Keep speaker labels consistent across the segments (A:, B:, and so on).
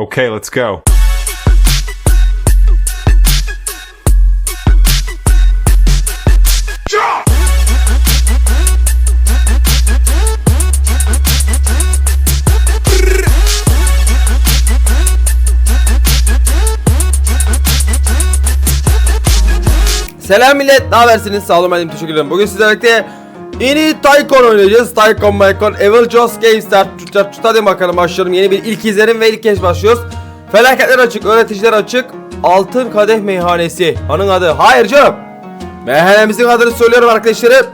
A: Okay, let's go.
B: Selam millet, ne habersiniz? Sağ olun benim teşekkür ederim. Bugün sizlerle birlikte yeni Tycoon oynayacağız. Tycoon Mycoon, Evil Joss Game Start. Tut, tut, hadi bakalım başlıyorum. Yeni bir ilk izlerim ve ilk kez başlıyoruz. Felaketler açık, öğreticiler açık. Altın Kadeh Meyhanesi. Hanın adı. Hayır canım. Meyhanemizin adını söylüyorum arkadaşlarım.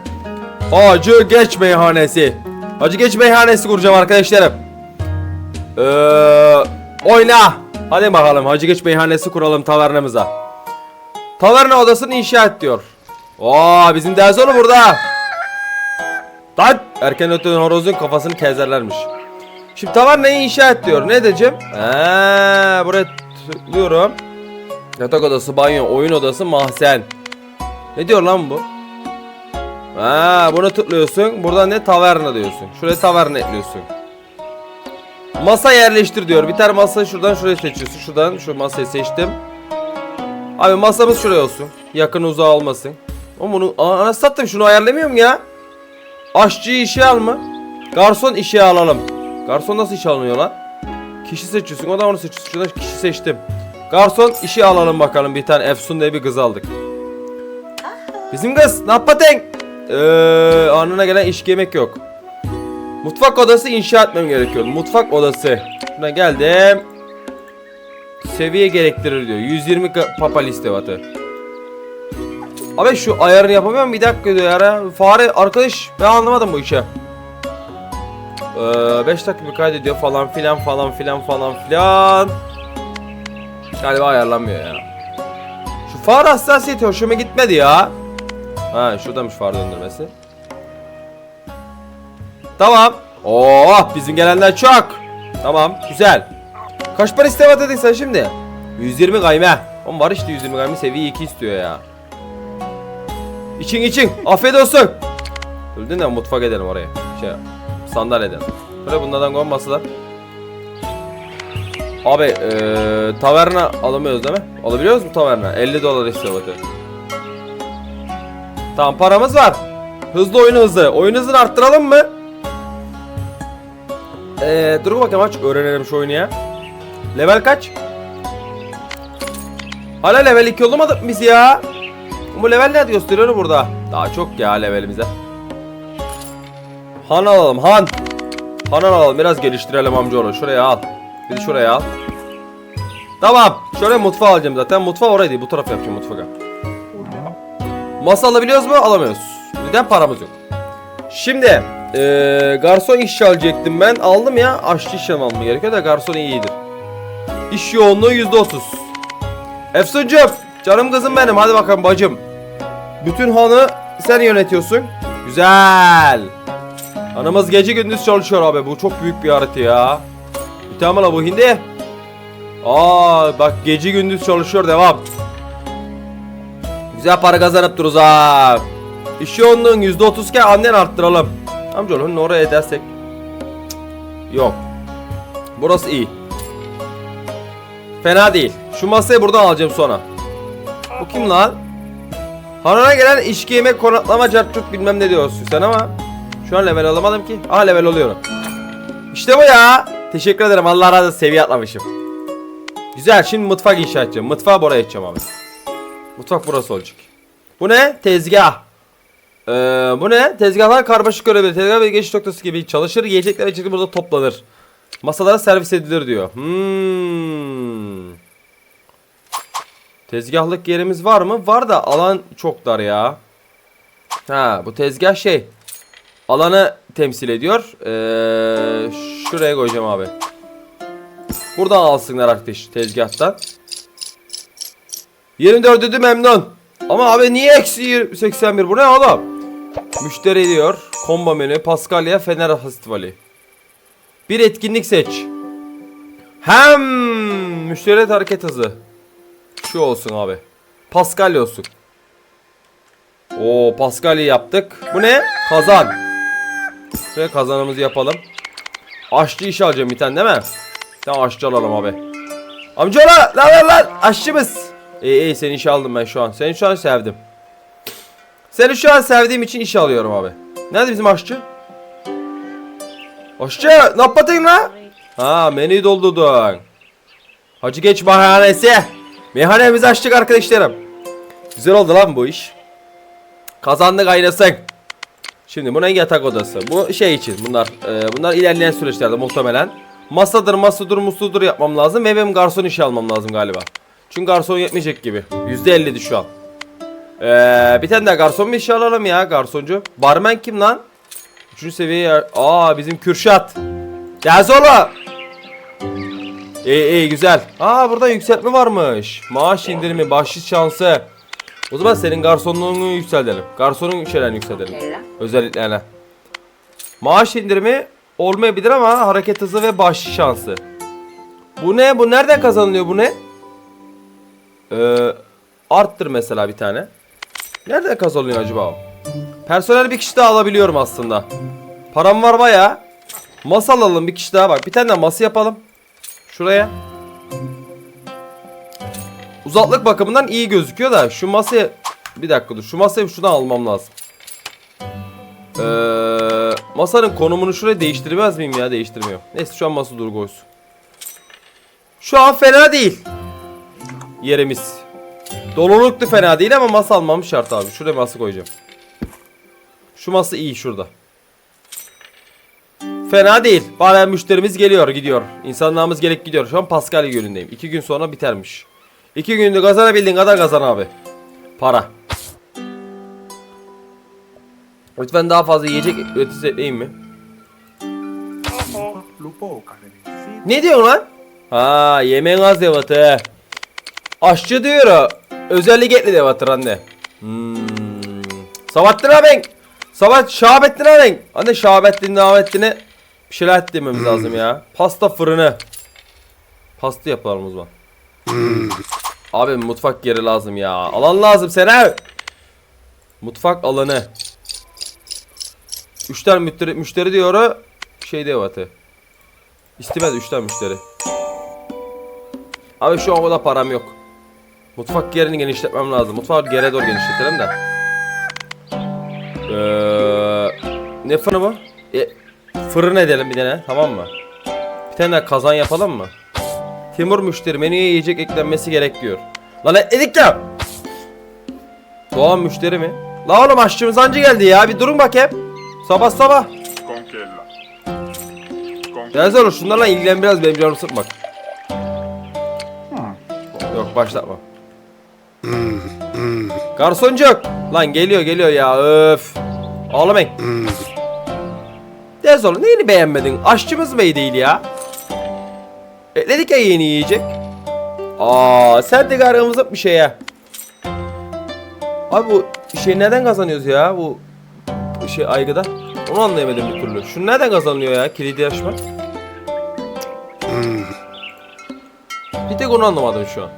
B: Hacı Geç Meyhanesi. Hacı Geç Meyhanesi kuracağım arkadaşlarım. Ee, oyna. Hadi bakalım Hacı Geç Meyhanesi kuralım tavernamıza. Taverna odasını inşa et diyor. Oo bizim Derzonu burada. Lan erken öten horozun kafasını kezerlermiş. Şimdi tavernayı inşa et diyor. Ne diyeceğim? Eee buraya tıklıyorum. Yatak odası, banyo, oyun odası, mahzen. Ne diyor lan bu? Ha, bunu tıklıyorsun. Burada ne taverna diyorsun. Şuraya taverna ekliyorsun. Masa yerleştir diyor. Bir tane masa şuradan şuraya seçiyorsun. Şuradan şu masayı seçtim. Abi masamız şuraya olsun. Yakın uzağa olmasın. Ama bunu anasını sattım şunu ayarlamıyorum ya. Aşçıyı işe alma. Garson işe alalım. Garson nasıl işe alınıyor lan? Kişi seçiyorsun o da onu seçiyorsun. Şurada kişi seçtim. Garson işe alalım bakalım. Bir tane Efsun diye bir kız aldık. Bizim kız ne yapatın? Ee, anına gelen iş yemek yok. Mutfak odası inşa etmem gerekiyor. Mutfak odası. Buna geldim. Seviye gerektirir diyor. 120 ka- papa liste vatı. Abi şu ayarını yapamıyorum bir dakika diyor ya. Fare arkadaş ben anlamadım bu işe. 5 dakika bir kaydediyor falan filan falan filan falan filan. Galiba ayarlanmıyor ya. Şu fare hassasiyeti hoşuma gitmedi ya. Ha şuradamış fare döndürmesi. Tamam. Oh bizim gelenler çok. Tamam güzel. Kaç para istevat dedin sen şimdi? 120 gayme. Oğlum var işte 120 gayme seviye 2 istiyor ya. İçin için. Afiyet olsun. Öldün de mutfak edelim oraya. Şey sandalyeden. Böyle bunlardan koyun masalar. Abi eee taverna alamıyoruz değil mi? Alabiliyoruz mu taverna? 50 dolar istevatı. Tamam paramız var. Hızlı oyun hızlı. Oyun hızını arttıralım mı? Eee dur bakalım aç öğrenelim şu oyunu ya. Level kaç? Hala level 2 olamadık biz ya? Bu level ne gösteriyor burada? Daha çok ya levelimize. Han alalım Han. Han alalım biraz geliştirelim amcaoğlu. Şuraya al. Bir şuraya al. Tamam. Şöyle mutfağı alacağım zaten. Mutfağı oraya değil bu taraf yapacağım mutfağa. Masa alabiliyoruz mu? Alamıyoruz. Neden paramız yok. Şimdi eee garson iş alacaktım ben. Aldım ya. Aşçı iş almam gerekiyor da garson iyidir. İş yoğunluğu %30. Efsuncum, canım kızım benim. Hadi bakalım bacım. Bütün hanı sen yönetiyorsun. Güzel. Hanımız gece gündüz çalışıyor abi. Bu çok büyük bir harita ya. Bir tane la bu hindi. Aa bak gece gündüz çalışıyor devam. Güzel para kazanıp dururuz ha. İş yoğunluğun %30 iken annen arttıralım. Amcaoğlu oraya edersek. Yok. Burası iyi. Fena değil. Şu masayı buradan alacağım sonra. Bu kim lan? Hanına gelen içki yemek konaklama cartçuk bilmem ne diyorsun sen ama şu an level alamadım ki. Aha level oluyorum. İşte bu ya. Teşekkür ederim. Allah razı olsun. Seviye atlamışım. Güzel. Şimdi mutfak inşa edeceğim. Mutfağı buraya edeceğim abi. Mutfak burası olacak. Bu ne? Tezgah. Ee, bu ne? Tezgahlar karmaşık görebilir. Tezgah ve geçiş noktası gibi çalışır. Yiyecekler ve içecekler burada toplanır. Masalara servis edilir diyor. Hmm. Tezgahlık yerimiz var mı? Var da alan çok dar ya. Ha bu tezgah şey. Alanı temsil ediyor. Ee, şuraya koyacağım abi. Buradan alsınlar arkadaş tezgahtan. 24'ü memnun. Ama abi niye eksi 81 bu ne oğlum? Müşteri diyor. Kombo menü Paskalya Fener Festivali. Bir etkinlik seç. Hem müşteri hareket hızı. Şu olsun abi. Paskalya olsun. Oo Paskalya yaptık. Bu ne? Kazan. Şöyle kazanımızı yapalım. Aşçı iş alacağım bir tane değil mi? Tamam aşçı alalım abi. Amcaoğlu ne haber lan aşçımız. İyi iyi seni işe aldım ben şu an. Seni şu an sevdim. Seni şu an sevdiğim için işe alıyorum abi. Nerede bizim aşçı? Aşçı ne yaptın lan? Ha menüyü doldurdun. Hacı geç meyhanesi. Meyhanemizi açtık arkadaşlarım. Güzel oldu lan bu iş. Kazandık aynasın. Şimdi bu ne yatak odası? Bu şey için bunlar e, bunlar ilerleyen süreçlerde muhtemelen. Masadır masadır musludur yapmam lazım ve benim garson işe almam lazım galiba. Çünkü garson yetmeyecek gibi. %50'di şu an. Ee, bir tane daha garson bir işe alalım ya garsoncu. Barmen kim lan? Üçüncü seviye Aa bizim Kürşat. Gel oğlum. İyi iyi güzel. Aa burada yükseltme varmış. Maaş indirimi, bahşiş şansı. O zaman senin garsonluğunu yükseltelim. Garsonun şeylerini yükseltelim. Özelliklerine. Maaş indirimi olmayabilir ama hareket hızı ve bahşiş şansı. Bu ne? Bu nereden kazanılıyor bu ne? Ee, arttır mesela bir tane. Nereden kazanılıyor acaba o? Personel bir kişi daha alabiliyorum aslında. Param var baya. Masa alalım bir kişi daha bak. Bir tane de masa yapalım. Şuraya. Uzaklık bakımından iyi gözüküyor da şu masayı bir dakika dur. Şu masayı şuradan almam lazım. Ee, masanın konumunu şuraya değiştirmez miyim ya? Değiştirmiyor. Neyse şu an masa dur koysun. Şu an fena değil. Yerimiz. Doluluk da fena değil ama masa almam şart abi. Şuraya masa koyacağım. Şu masa iyi şurada. Fena değil. Bazen müşterimiz geliyor gidiyor. İnsanlarımız gelip gidiyor. Şu an Paskalya günündeyim. İki gün sonra bitermiş. İki günde kazanabildiğin kadar kazan abi. Para. Lütfen daha fazla yiyecek ekleyin mi? Ne diyorsun lan? Ha yemeğin az devatı. Aşçı diyor. Özellik etli devatır anne. Hmm. Sabahattin abi. Sabahat Şahabettin abi. Anne Şahabettin Davettin'e bir şeyler et dememiz lazım ya. Pasta fırını. Pasta yapalım o zaman. Abi mutfak yeri lazım ya. Alan lazım sana. Mutfak alanı. 3 tane müşteri, müşteri diyor. Şey diyor vatı. İstemez 3 tane müşteri. Abi şu an o da param yok. Mutfak yerini genişletmem lazım. Mutfağı geriye doğru genişletelim de. Ee, ne fırını bu? E, fırın edelim bir tane tamam mı? Bir tane daha kazan yapalım mı? Timur müşteri menüye yiyecek eklenmesi gerek diyor. Lan ekledik ya. Doğan müşteri mi? La oğlum aşçımız anca geldi ya. Bir durun bakayım. Sabah sabah. Gelsene oğlum şunlarla ilgilen biraz benim canımı sıkmak. Yok başlatma. Garsoncuk. Lan geliyor geliyor ya öf. Ağlamayın. Ders oğlum neyini beğenmedin? Aşçımız mı iyi değil ya? Ekledik ya yeni yiyecek. Aa sen de gargamızlık bir şeye. Abi bu şey neden kazanıyoruz ya bu şey aygıda? Onu anlayamadım bir türlü. Şu nereden kazanılıyor ya kilidi yarışma? Bir tek onu anlamadım şu an.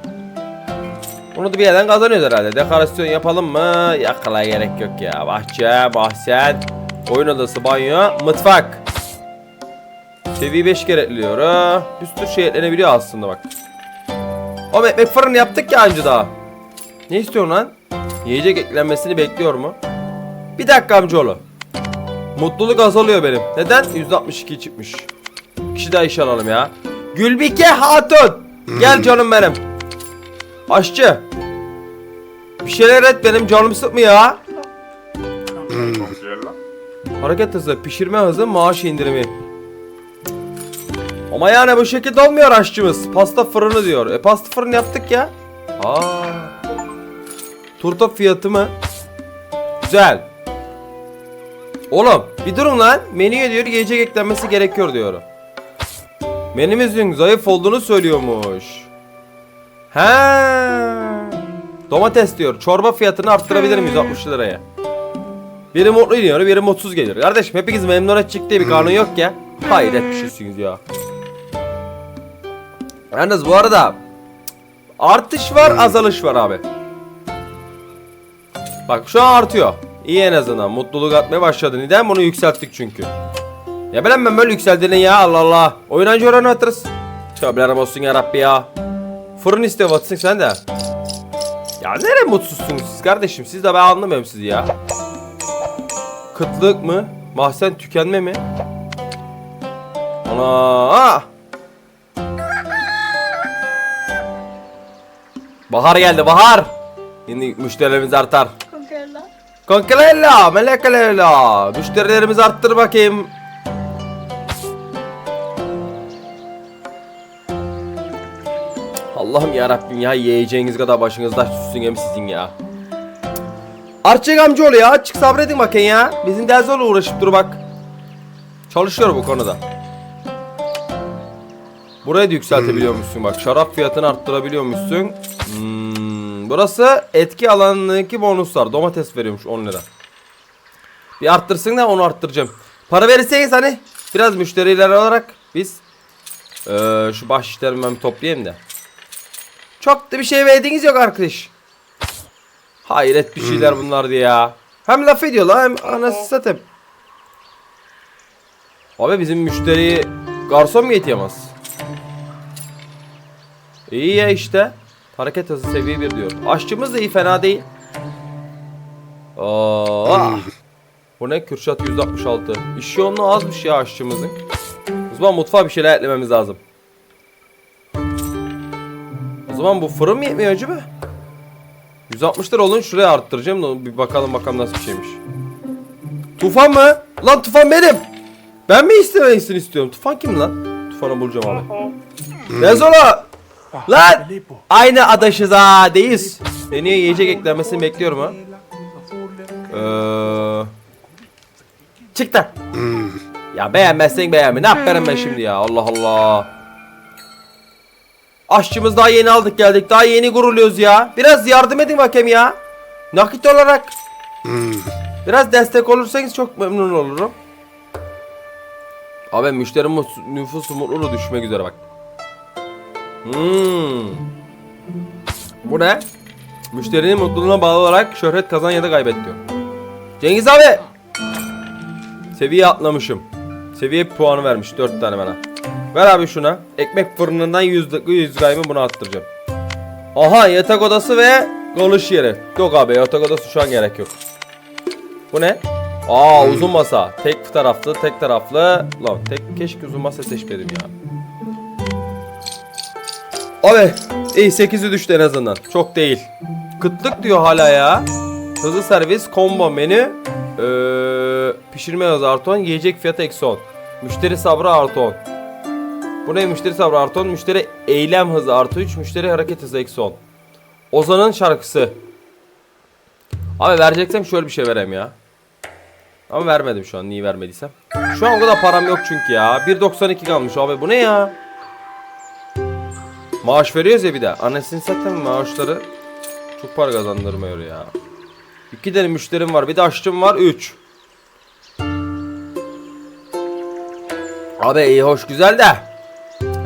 B: Onu da bir yerden kazanıyoruz herhalde. Dekorasyon yapalım mı? Yakala gerek yok ya. Bahçe, bahçe, oyun odası, banyo, mutfak. Seviye 5 gerekliliyor ha. Bir sürü şey eklenebiliyor aslında bak. O ekmek fırını yaptık ya anca daha. Ne istiyorsun lan? Yiyecek eklenmesini bekliyor mu? Bir dakika amcaoğlu. Mutluluk azalıyor benim. Neden? %62 çıkmış. Kişi daha iş alalım ya. Gülbike Hatun. Gel canım benim. Aşçı. Bir şeyler et benim canım sıkmıyor ya. Hareket hızı, pişirme hızı, maaş indirimi. Ama yani bu şekilde olmuyor aşçımız. Pasta fırını diyor. E pasta fırını yaptık ya. Aa. Turta fiyatı mı? Güzel. Oğlum bir durun lan. Menüye diyor yiyecek eklenmesi gerekiyor diyor. Menümüzün zayıf olduğunu söylüyormuş. He. Domates diyor. Çorba fiyatını arttırabilirim 160 liraya. Biri mutlu iniyor, biri mutsuz gelir. Kardeşim hepiniz memnun edecek diye bir kanun yok ya. Hayret bir şeysiniz ya. Yalnız bu arada artış var, azalış var abi. Bak şu an artıyor. İyi en azından. Mutluluk atmaya başladı. Neden? Bunu yükselttik çünkü. Ya ben ben böyle yükseldiğini ya Allah Allah. Oynancı oranı atırız. Tövbeler olsun ya Rabbi ya. Fırın istiyor Watson sen de. Ya nere mutsuzsunuz siz kardeşim? Siz de ben anlamıyorum sizi ya. Kıtlık mı? Mahzen tükenme mi? Ana! Bahar geldi bahar. Şimdi müşterilerimiz artar.
A: Conquerla.
B: Konkelella, melekelella. Müşterilerimizi arttır bakayım. Allah'ım ya Rabbim ya yiyeceğiniz kadar başınızda sussun hem sizin ya. Arçek amcaoğlu ya açık sabredin bakın ya. Bizim Delzol'la uğraşıp dur bak. Çalışıyor bu konuda. Burayı da yükseltebiliyormuşsun bak. Şarap fiyatını arttırabiliyormuşsun. Hmm, burası etki alanındaki bonuslar. Domates veriyormuş 10 lira. Bir arttırsın da onu arttıracağım. Para verirseniz hani biraz müşteriler olarak biz eee, şu baş işlerimi ben toplayayım da. Çok da bir şey verdiğiniz yok arkadaş. Hayret bir şeyler bunlar diye ya. Hem laf ediyorlar hem anası satayım. Abi bizim müşteriyi garson mu yetiyemez? İyi ya işte. Hareket hızı seviye 1 diyor. Aşçımız da iyi fena değil. Aa. Bu ne? Kürşat 166. İş yoğunluğu azmış ya aşçımızın. O zaman mutfağa bir şeyler eklememiz lazım. O zaman bu fırın mı yetmiyor acaba? 160 lira olun şuraya arttıracağım da bir bakalım bakalım nasıl bir şeymiş. Tufan mı? Lan Tufan benim. Ben mi istemeysin istiyorum? Tufan kim lan? Tufan'ı bulacağım abi. Nezola! Lan! Aynı adaşız ha deyiz. Menüye yiyecek eklenmesini bekliyorum ha. Eee... Çık da. Ya beğenmezsen beğenme. Ne yaparım ben şimdi ya? Allah Allah. Aşçımız daha yeni aldık geldik. Daha yeni guruluyoruz ya. Biraz yardım edin bakayım ya. Nakit olarak. Biraz destek olursanız çok memnun olurum. Abi müşteri mus- nüfusu mutluluğu düşmek üzere bak. Hmm. Bu ne? Müşterinin mutluluğuna bağlı olarak şöhret kazan ya da kaybet diyor. Cengiz abi. Seviye atlamışım. Seviye puanı vermiş 4 tane bana. Ver abi şuna. Ekmek fırınından 100 100 gaymı buna attıracağım. Aha yatak odası ve kalış yeri. Yok abi yatak odası şu an gerek yok. Bu ne? Aa uzun masa. Tek taraflı, tek taraflı. Lan tek keşke uzun masa seçmedim ya. Abi iyi 8'i düştü en azından. Çok değil. Kıtlık diyor hala ya. Hızlı servis, combo menü, ee, pişirme hızı artı 10, yiyecek fiyatı eksi 10. Müşteri sabrı artı 10. Bu ne müşteri sabrı artı 10, müşteri eylem hızı artı 3, müşteri hareket hızı eksi 10. Ozan'ın şarkısı. Abi vereceksem şöyle bir şey vereyim ya. Ama vermedim şu an niye vermediysem. Şu an o kadar param yok çünkü ya. 1.92 kalmış abi bu ne ya? Maaş veriyoruz ya bir de. Annesini satayım maaşları çok para kazandırmıyor ya. İki tane müşterim var. Bir de aşçım var. Üç. Abi iyi hoş güzel de.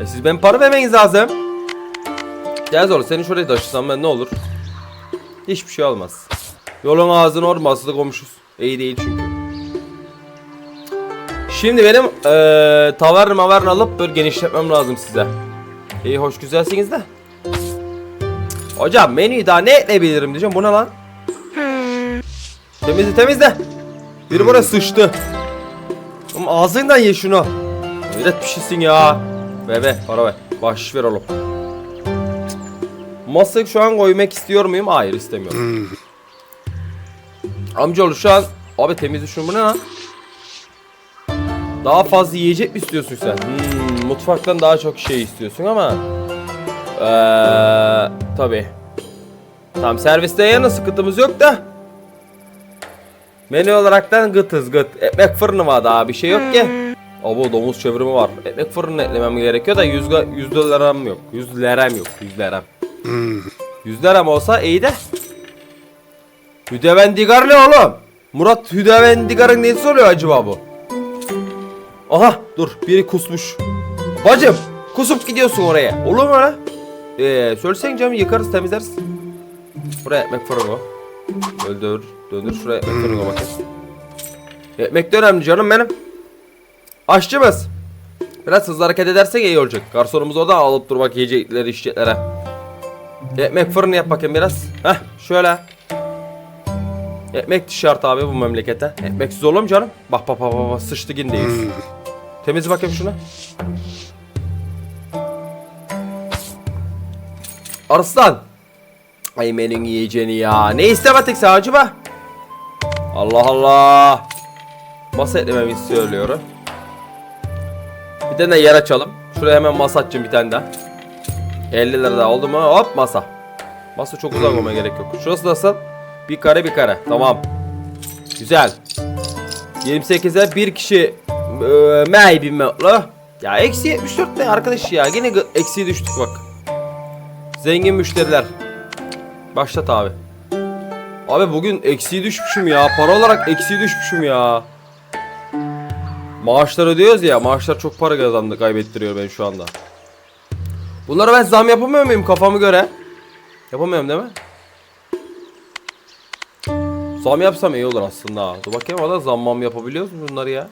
B: E siz ben para vermeniz lazım. Gel zor seni şuraya taşısam ben ne olur? Hiçbir şey olmaz. Yolun ağzını orması komşuz. İyi değil çünkü. Şimdi benim eee tavern mavern alıp böyle genişletmem lazım size. İyi hoş güzelsiniz de. Hocam menüyü daha ne ekleyebilirim diyeceğim. Bu ne lan? Temizle temizle. Biri buraya sıçtı. Oğlum ağzından ye şunu. Hayret bir şeysin ya. Ver ver para ver. Bahşiş ver oğlum. Masayı şu an koymak istiyor muyum? Hayır istemiyorum. Amcaoğlu şu an... Abi temizle şunu bu ne lan? Daha fazla yiyecek mi istiyorsun sen? Hmm, mutfaktan daha çok şey istiyorsun ama... Eee... Tabii. Tam serviste yana sıkıntımız yok da. Menü olaraktan gıtız gıt. Ekmek fırını var daha bir şey yok ki. Abo domuz çevrimi var. Ekmek fırını eklemem gerekiyor da 100, ga- 100 liram yok. 100 liram yok. 100 liram. 100 liram olsa iyi de. Hüdevendigar ne oğlum? Murat Hüdevendigar'ın nesi oluyor acaba bu? Aha dur biri kusmuş. Bacım kusup gidiyorsun oraya. Olur mu öyle? Ee, söylesen canım yıkarız temizleriz. Buraya ekmek fırını. Öldür. Döndür şuraya ekmek fırını bakayım. Ekmek de önemli canım benim. Aşçımız. Biraz hızlı hareket edersek iyi olacak. Garsonumuz oradan alıp dur bak yiyecekleri içeceklere. Ekmek fırını yap bakayım biraz. Heh şöyle. Ekmek şart abi bu memlekete. Ekmeksiz olur mu canım? Bak bak bak bak, bak sıçtı gindeyiz. Temiz bakayım şunu. Arslan. Ay benim yiyeceğini ya. Ne istemedik sen acaba? Allah Allah. Masa eklememi söylüyorum. Bir tane yer açalım. Şuraya hemen masa açacağım bir tane daha. 50 lira daha oldu mu? Hop masa. Masa çok uzak olmaya gerek yok. Şurası nasıl? Bir kare bir kare. Tamam. Güzel. 28'e bir kişi e, maybe. Ya eksi 74 ne arkadaş ya? Yine eksiye düştük bak. Zengin müşteriler. Başlat abi. Abi bugün eksiye düşmüşüm ya. Para olarak eksiye düşmüşüm ya. Maaşlar ödüyoruz ya. Maaşlar çok para kazandı kaybettiriyor beni şu anda. Bunlara ben zam yapamıyor muyum kafamı göre? Yapamıyorum değil mi? Zam yapsam iyi olur aslında. Dur bakayım valla zammam yapabiliyoruz mu bunları ya?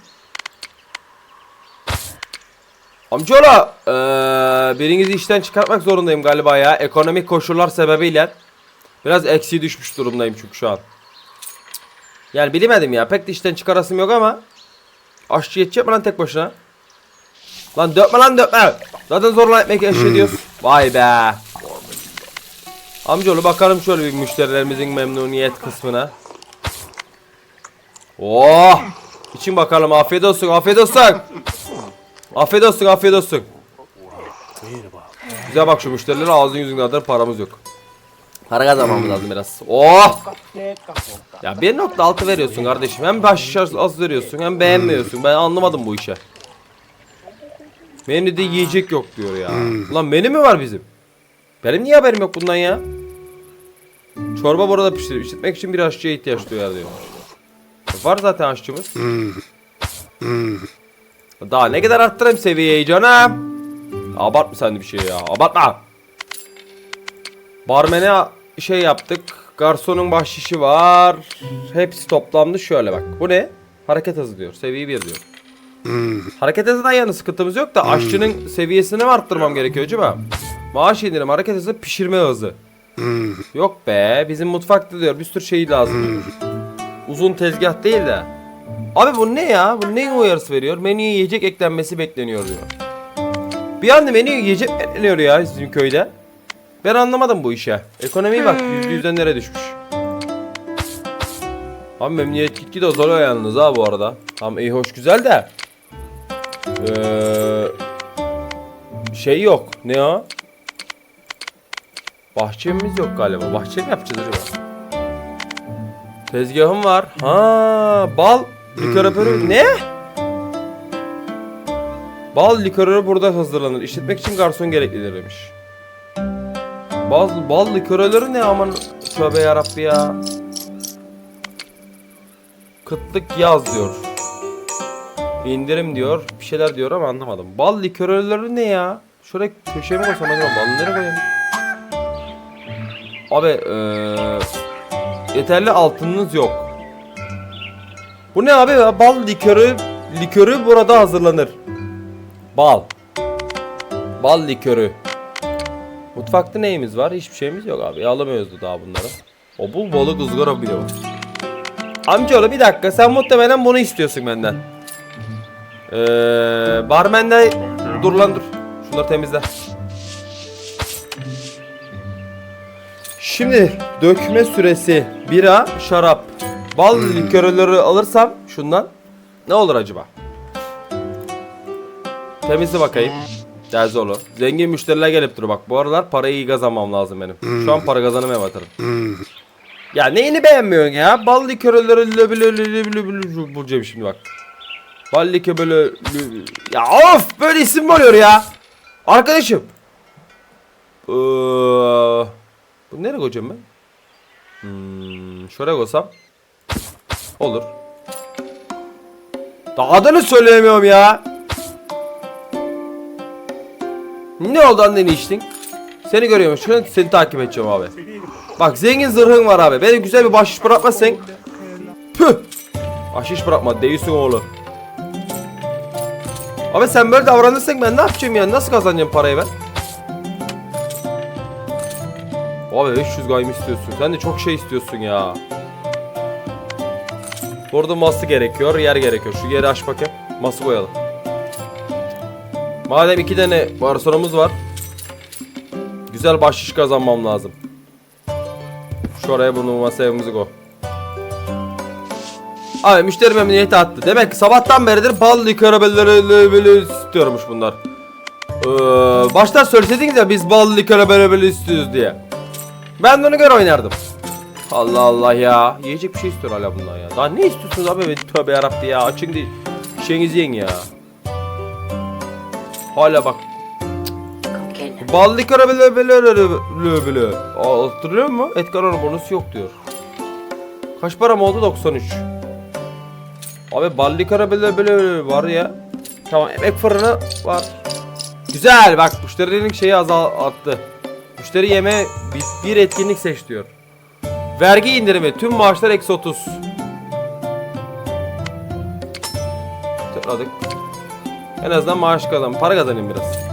B: Amcaoğlu eee birinizi işten çıkartmak zorundayım galiba ya. Ekonomik koşullar sebebiyle. Biraz eksiği düşmüş durumdayım çünkü şu an. Yani bilemedim ya. Pek de işten çıkarasım yok ama. Aşçı yetecek mi lan tek başına? Lan dökme lan dökme. Zaten zorla ekmek eşlediyoruz. Vay be. Amcaoğlu bakalım şöyle bir müşterilerimizin memnuniyet kısmına. Oh! İçin bakalım afiyet olsun afiyet olsun. Afiyet olsun afiyet olsun. Güzel bak şu müşterilere ağzın yüzün kadar paramız yok. Para kazanmamız lazım biraz. Oh! Ya 1.6 veriyorsun kardeşim. Hem baş az veriyorsun hem beğenmiyorsun. Ben anlamadım bu işe. Menüde yiyecek yok diyor ya. Lan menü mü var bizim? Benim niye haberim yok bundan ya? Çorba burada pişirip işletmek için bir aşçıya ihtiyaç duyar diyor. Var zaten aşçımız. Daha ne kadar arttırayım seviyeyi canım? Abartma sen de bir şey ya. Abartma. Barmene şey yaptık. Garsonun bahşişi var. Hepsi toplamda şöyle bak. Bu ne? Hareket hızı diyor. Seviye 1 diyor. Hareket hızından yana sıkıntımız yok da aşçının seviyesini mi arttırmam gerekiyor acaba? Maaş indirim, hareket hızı, pişirme hızı. Yok be, bizim mutfakta diyor bir sürü şey lazım. Uzun tezgah değil de. Abi bu ne ya? Bu neyin uyarısı veriyor? Menüye yiyecek eklenmesi bekleniyor diyor. Bir anda menüye yiyecek bekleniyor ya bizim köyde. Ben anlamadım bu işe. Ekonomiye bak yüzde yüzden nereye düşmüş. Abi memnuniyet gitgide azalıyor yalnız ha bu arada. Tam iyi hoş güzel de. Ee, şey yok. Ne o? Bahçemiz yok galiba. Bahçe mi yapacağız acaba? Tezgahım var. Ha, bal likörü ne? Bal likörü burada hazırlanır. İşletmek için garson gereklidir demiş. Bal, bal likörleri ne aman tövbe yarabbi ya. Kıtlık yaz diyor. İndirim diyor. Bir şeyler diyor ama anlamadım. Bal likörleri ne ya? Şuraya köşeye mi koysam acaba? Bal nereye koyayım? Abi eee yeterli altınınız yok. Bu ne abi? Bal likörü likörü burada hazırlanır. Bal. Bal likörü. Mutfakta neyimiz var? Hiçbir şeyimiz yok abi. Alamıyoruz da daha bunları. O bu balık ızgara bile var. Amcaoğlu bir dakika sen muhtemelen bunu istiyorsun benden. Ee, barmende dur lan dur. Şunları temizle. Şimdi dökme süresi bira, şarap, bal likörleri alırsam şundan ne olur acaba? Temizle bakayım. Derzolu. Zengin müşteriler gelip dur bak. Bu aralar parayı iyi kazanmam lazım benim. Şu an para kazanamaya batarım. Ya neyini beğenmiyorsun ya? Bal likörleri bulacağım şimdi bak. Bal lö- Ya of böyle isim oluyor ya? Arkadaşım. Ee, bu nereye koyacağım ben? Hmm, şuraya koysam. Olur. Daha adını söyleyemiyorum ya. Ne oldu annen içtin? Seni görüyorum. Şu seni takip edeceğim abi. Bak zengin zırhın var abi. Beni güzel bir bahşiş bırakmazsan. Püh. Bahşiş bırakma. Değilsin oğlu. Abi sen böyle davranırsan ben ne yapacağım yani? Nasıl kazanacağım parayı ben? Abi 500 gayım istiyorsun. Sen de çok şey istiyorsun ya. Burada ması gerekiyor, yer gerekiyor. Şu yeri aç bakayım. Ması koyalım. Madem iki tane garsonumuz var. Güzel bahşiş kazanmam lazım. Şuraya bunu masaya koy. Abi müşteri memnuniyeti attı. Demek ki sabahtan beridir bal böyle istiyormuş bunlar. Ee, baştan söyleseydiniz ya biz bal böyle istiyoruz diye. Ben de ona göre oynardım. Allah Allah ya. Yiyecek bir şey istiyor hala bundan ya. Daha ne istiyorsunuz abi? Tövbe yarabbi ya. Açın değil. Şeyinizi yiyin ya. Hala bak.
A: Con kella.
B: Bal likörü böyle böyle böyle böyle böyle. Aa, Hatırlıyor musun? Edgar onun bonusu yok diyor. Kaç param oldu? 93. Abi bal likörü böyle böyle böyle var ya. Tamam emek fırını var. Güzel bak müşterinin şeyi azal arttı. Müşteri yeme bir, bir etkinlik seç diyor. Vergi indirimi tüm maaşlar eksi 30. Tıkladık. En azından maaş kazan, para kazanayım biraz.